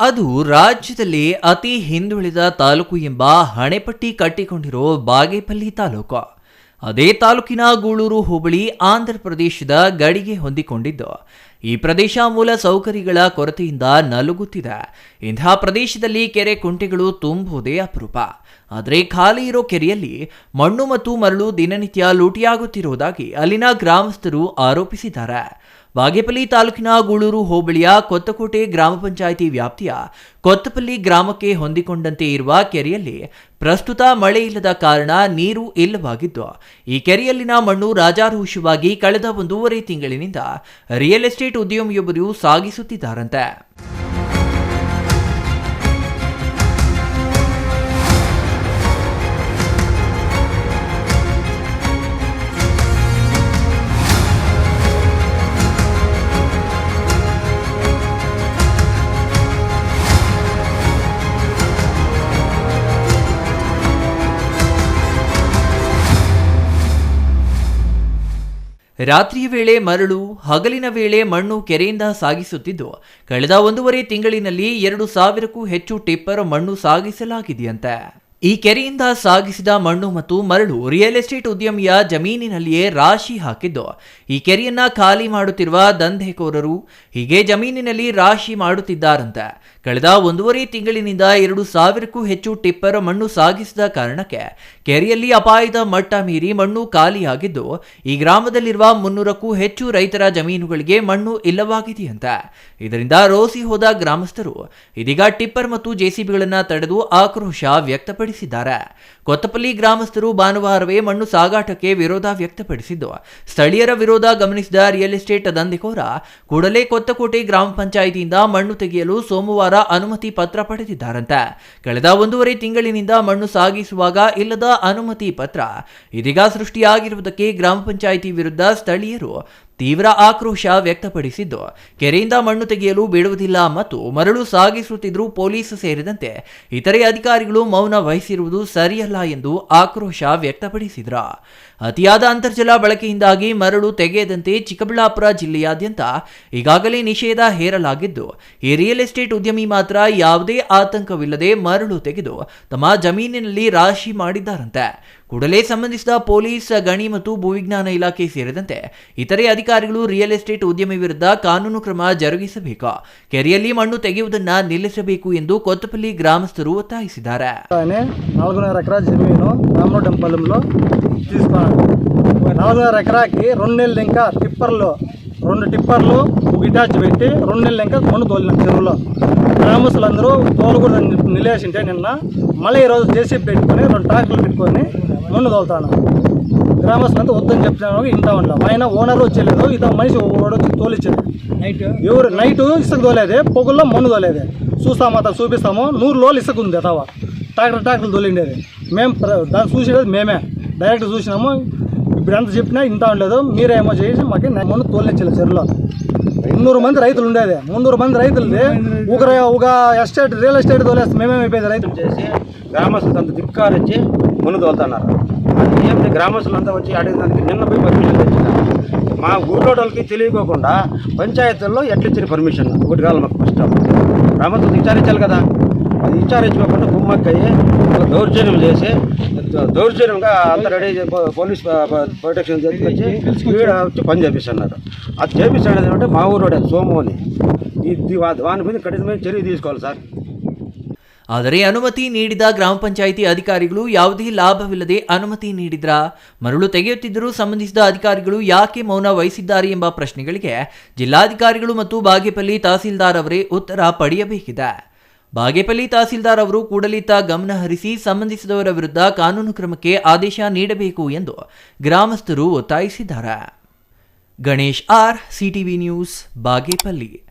ಅದು ರಾಜ್ಯದಲ್ಲಿ ಅತಿ ಹಿಂದುಳಿದ ತಾಲೂಕು ಎಂಬ ಹಣೆಪಟ್ಟಿ ಕಟ್ಟಿಕೊಂಡಿರೋ ಬಾಗೇಪಲ್ಲಿ ತಾಲೂಕು. ಅದೇ ತಾಲೂಕಿನ ಗೂಳೂರು ಹೋಬಳಿ ಆಂಧ್ರ ಪ್ರದೇಶದ ಗಡಿಗೆ ಹೊಂದಿಕೊಂಡಿದ್ದು. ಈ ಪ್ರದೇಶ ಮೂಲ ಸೌಕರ್ಯಗಳ ಕೊರತೆಯಿಂದ ನಲುಗುತ್ತಿದೆ. ಇಂತಹ ಪ್ರದೇಶದಲ್ಲಿ ಕೆರೆ ಕುಂಟೆಗಳು ತುಂಬುವುದೇ ಅಪರೂಪ. ಆದರೆ ಖಾಲಿ ಇರೋ ಕೆರೆಯಲ್ಲಿ ಮಣ್ಣು ಮತ್ತು ಮರಳು ದಿನನಿತ್ಯ ಲೂಟಿಯಾಗುತ್ತಿರುವುದಾಗಿ ಅಲ್ಲಿನ ಗ್ರಾಮಸ್ಥರು ಆರೋಪಿಸಿದ್ದಾರೆ. ಬಾಗೇಪಲ್ಲಿ ತಾಲೂಕಿನ ಗೂಳೂರು ಹೋಬಳಿಯ ಕೊತ್ತಕೋಟೆ ಗ್ರಾಮ ಪಂಚಾಯಿತಿ ವ್ಯಾಪ್ತಿಯ ಕೊತ್ತಪಲ್ಲಿ ಗ್ರಾಮಕ್ಕೆ ಹೊಂದಿಕೊಂಡಂತೆ ಇರುವ ಕೆರೆಯಲ್ಲಿ ಪ್ರಸ್ತುತ ಮಳೆ ಇಲ್ಲದ ಕಾರಣ ನೀರು ಇಲ್ಲವಾಗಿದ್ದು, ಈ ಕೆರೆಯಲ್ಲಿನ ಮಣ್ಣು ರಾಜಾರೋಷವಾಗಿ ಕಳೆದ ಒಂದೂವರೆ ತಿಂಗಳಿನಿಂದ ರಿಯಲ್ ಎಸ್ಟೇಟ್ ಉದ್ಯಮಿಯೊಬ್ಬರು ಸಾಗಿಸುತ್ತಿದ್ದಾರಂತೆ. ರಾತ್ರಿಯ ವೇಳೆ ಮರಳು, ಹಗಲಿನ ವೇಳೆ ಮಣ್ಣು ಕೆರೆಯಿಂದ ಸಾಗಿಸುತ್ತಿದ್ದು, ಕಳೆದ ಒಂದೂವರೆ ತಿಂಗಳಿನಲ್ಲಿ ಎರಡು ಸಾವಿರಕ್ಕೂ ಹೆಚ್ಚು ಟಿಪ್ಪರ್ ಮಣ್ಣು ಸಾಗಿಸಲಾಗಿದೆಯಂತೆ. ಈ ಕೆರೆಯಿಂದ ಸಾಗಿಸಿದ ಮಣ್ಣು ಮತ್ತು ಮರಳು ರಿಯಲ್ ಎಸ್ಟೇಟ್ ಉದ್ಯಮಿಯ ಜಮೀನಿನಲ್ಲಿಯೇ ರಾಶಿ ಹಾಕಿದ್ದು, ಈ ಕೆರೆಯನ್ನ ಖಾಲಿ ಮಾಡುತ್ತಿರುವ ದಂಧೆಕೋರರು ಹೀಗೆ ಜಮೀನಿನಲ್ಲಿ ರಾಶಿ ಮಾಡುತ್ತಿದ್ದಾರಂತೆ. ಕಳೆದ ಒಂದೂವರೆ ತಿಂಗಳಿನಿಂದ ಎರಡು ಸಾವಿರಕ್ಕೂ ಹೆಚ್ಚು ಟಿಪ್ಪರ್ ಮಣ್ಣು ಸಾಗಿಸಿದ ಕಾರಣಕ್ಕೆ ಕೆರೆಯಲ್ಲಿ ಅಪಾಯದ ಮಟ್ಟ ಮೀರಿ ಮಣ್ಣು ಖಾಲಿಯಾಗಿದ್ದು, ಈ ಗ್ರಾಮದಲ್ಲಿರುವ ಮುನ್ನೂರಕ್ಕೂ ಹೆಚ್ಚು ರೈತರ ಜಮೀನುಗಳಿಗೆ ಮಣ್ಣು ಇಲ್ಲವಾಗಿದೆಯಂತೆ. ಇದರಿಂದ ರೋಸಿ ಹೋದ ಗ್ರಾಮಸ್ಥರು ಇದೀಗ ಟಿಪ್ಪರ್ ಮತ್ತು ಜೆಸಿಬಿಗಳನ್ನು ತಡೆದು ಆಕ್ರೋಶ ವ್ಯಕ್ತಪಡಿಸಿದ್ದಾರೆ. ಕೊತ್ತಪಲ್ಲಿ ಗ್ರಾಮಸ್ಥರು ಭಾನುವಾರವೇ ಮಣ್ಣು ಸಾಗಾಟಕ್ಕೆ ವಿರೋಧ ವ್ಯಕ್ತಪಡಿಸಿದ್ದು, ಸ್ಥಳೀಯರ ವಿರೋಧ ಗಮನಿಸಿದ ರಿಯಲ್ ಎಸ್ಟೇಟ್ ದಂಧೆಕೋರ ಕೂಡಲೇ ಕೊತ್ತಕೋಟೆ ಗ್ರಾಮ ಪಂಚಾಯಿತಿಯಿಂದ ಮಣ್ಣು ತೆಗೆಯಲು ಸೋಮವಾರ ಅನುಮತಿ ಪತ್ರ ಪಡೆದಿದ್ದಾರಂತೆ. ಕಳೆದ ಒಂದೂವರೆ ತಿಂಗಳಿನಿಂದ ಮಣ್ಣು ಸಾಗಿಸುವಾಗ ಇಲ್ಲದ ಅನುಮತಿ ಪತ್ರ ಇದೀಗ ಸೃಷ್ಟಿಯಾಗಿರುವುದಕ್ಕೆ ಗ್ರಾಮ ಪಂಚಾಯಿತಿ ವಿರುದ್ಧ ಸ್ಥಳೀಯರು ತೀವ್ರ ಆಕ್ರೋಶ ವ್ಯಕ್ತಪಡಿಸಿದ್ದು. ಕೆರೆಯಿಂದ ಮಣ್ಣು ತೆಗೆಯಲು ಬಿಡುವುದಿಲ್ಲ ಮತ್ತು ಮರಳು ಸಾಗಿಸುತ್ತಿದ್ದರೂ ಪೊಲೀಸ್ ಸೇರಿದಂತೆ ಇತರೆ ಅಧಿಕಾರಿಗಳು ಮೌನ ವಹಿಸಿರುವುದು ಸರಿಯಲ್ಲ ಎಂದು ಆಕ್ರೋಶ ವ್ಯಕ್ತಪಡಿಸಿದ್ರ. ಅತಿಯಾದ ಅಂತರ್ಜಲ ಬಳಕೆಯಿಂದಾಗಿ ಮರಳು ತೆಗೆಯದಂತೆ ಚಿಕ್ಕಬಳ್ಳಾಪುರ ಜಿಲ್ಲೆಯಾದ್ಯಂತ ಈಗಾಗಲೇ ನಿಷೇಧ ಹೇರಲಾಗಿದ್ದು, ಈ ರಿಯಲ್ ಎಸ್ಟೇಟ್ ಉದ್ಯಮಿ ಮಾತ್ರ ಯಾವುದೇ ಆತಂಕವಿಲ್ಲದೆ ಮರಳು ತೆಗೆದು ತಮ್ಮ ಜಮೀನಿನಲ್ಲಿ ರಾಶಿ ಮಾಡಿದ್ದಾರಂತೆ. ಕೂಡಲೇ ಸಂಬಂಧಿಸಿದ ಪೊಲೀಸ್, ಗಣಿ ಮತ್ತು ಭೂವಿಜ್ಞಾನ ಇಲಾಖೆ ಸೇರಿದಂತೆ ಇತರೆ ಅಧಿಕಾರಿಗಳು ರಿಯಲ್ ಎಸ್ಟೇಟ್ ಉದ್ಯಮಿ ವಿರುದ್ಧ ಕಾನೂನು ಕ್ರಮ ಜರುಗಿಸಬೇಕು. ಕೆರೆಯಲ್ಲಿ ಮಣ್ಣು ತೆಗೆಯುವುದನ್ನು ನಿಲ್ಲಿಸಬೇಕು ಎಂದು ಕೊತ್ತಪಲ್ಲಿ ಗ್ರಾಮಸ್ಥರು ಒತ್ತಾಯಿಸಿದ್ದಾರೆ. నలభై ఎకరాకి రెండు నెలలు ఇంకా టిప్పర్లు రెండు టిప్పర్లు ఇటాచ్ పెట్టి రెండు నెలలు ఇంకా కొండ తోలినాం చెరువులో గ్రామస్తులందరూ తోలుగుడు నిలేసింటే నిన్న మళ్ళీ ఈరోజు జేసీ పెట్టుకొని రెండు ట్యాంకులు పెట్టుకొని నూనె తోలుతాను. గ్రామస్తులంతా వద్దని చెప్తాను ఇంత ఉండలా ఆయన ఓనర్ వచ్చేలేదు ఇంత మనిషి వచ్చి తోలిచ్చారు నైట్ ఎవరు? నైట్ ఇసుక తోలేదే పొగుల్లో మన్ను తోలేదే. చూస్తాము అత చూపిస్తాము నూరు లోలు ఇసుక ఉంది తవా ట్రాక్టర్ ట్రాక్టర్లు తోలిండేది. మేము దాన్ని చూసేది మేమే. డైరెక్ట్ చూసినాము ఇప్పుడు ఎంత చెప్పినా ఇంత ఉండలేదు మీరేమో చేసి మాకు మన్ను తోలించలేదు చెరువులో. మున్నూరు మంది రైతులు ఉండేది. మున్నూరు మంది రైతులు ఒక ఒక ఎస్టేట్ రియల్ ఎస్టేట్ తోలేస్తే మేమేమైపోయేది రైతులు? చేసి గ్రామస్తులంతా ధిక్కారించి ముందు తోలుతున్నారు అది ఏంటి గ్రామస్తులంతా వచ్చి అడిగినందుకు నిన్న పోయి పర్మిషన్ తెచ్చినారు మా ఊళ్ళోళ్ళకి తెలియకోకుండా పంచాయతీల్లో ఎట్లిచ్చిన పర్మిషన్? ఒకటి కావాలి మాకు ఫస్ట్ గ్రామస్తులు విచారించాలి కదా. అది విచారించుకోకుండా గుమ్మక్కయ్యి దౌర్జన్యం చేసి దౌర్జన్యంగా అంత రెడీ పోలీస్ ప్రొటెక్షన్ తీసుకొచ్చి ఈడ వచ్చి పని చేపిస్తున్నారు. అది చేపిస్తాడు అంటే మా ఊరోడే సోము అని ఈ వాని మీద కఠినమైన చర్య తీసుకోవాలి సార్. ಆದರೆ ಅನುಮತಿ ನೀಡಿದ ಗ್ರಾಮ ಪಂಚಾಯಿತಿ ಅಧಿಕಾರಿಗಳು ಯಾವುದೇ ಲಾಭವಿಲ್ಲದೆ ಅನುಮತಿ ನೀಡಿದ್ರ? ಮರಳು ತೆಗೆಯುತ್ತಿದ್ದರೂ ಸಂಬಂಧಿಸಿದ ಅಧಿಕಾರಿಗಳು ಯಾಕೆ ಮೌನ ವಹಿಸಿದ್ದಾರೆ ಎಂಬ ಪ್ರಶ್ನೆಗಳಿಗೆ ಜಿಲ್ಲಾಧಿಕಾರಿಗಳು ಮತ್ತು ಬಾಗೇಪಲ್ಲಿ ತಹಸೀಲ್ದಾರ್ ಅವರೇ ಉತ್ತರ ಪಡೆಯಬೇಕಿದೆ. ಬಾಗೇಪಲ್ಲಿ ತಹಸೀಲ್ದಾರ್ ಅವರು ಕೂಡಲಿತ ಗಮನ ಹರಿಸಿ ಸಂಬಂಧಿಸಿದವರ ವಿರುದ್ಧ ಕಾನೂನು ಕ್ರಮಕ್ಕೆ ಆದೇಶ ನೀಡಬೇಕು ಎಂದು ಗ್ರಾಮಸ್ಥರು ಒತ್ತಾಯಿಸಿದ್ದಾರೆ. Ganesh R, CTV news, Bagepalli.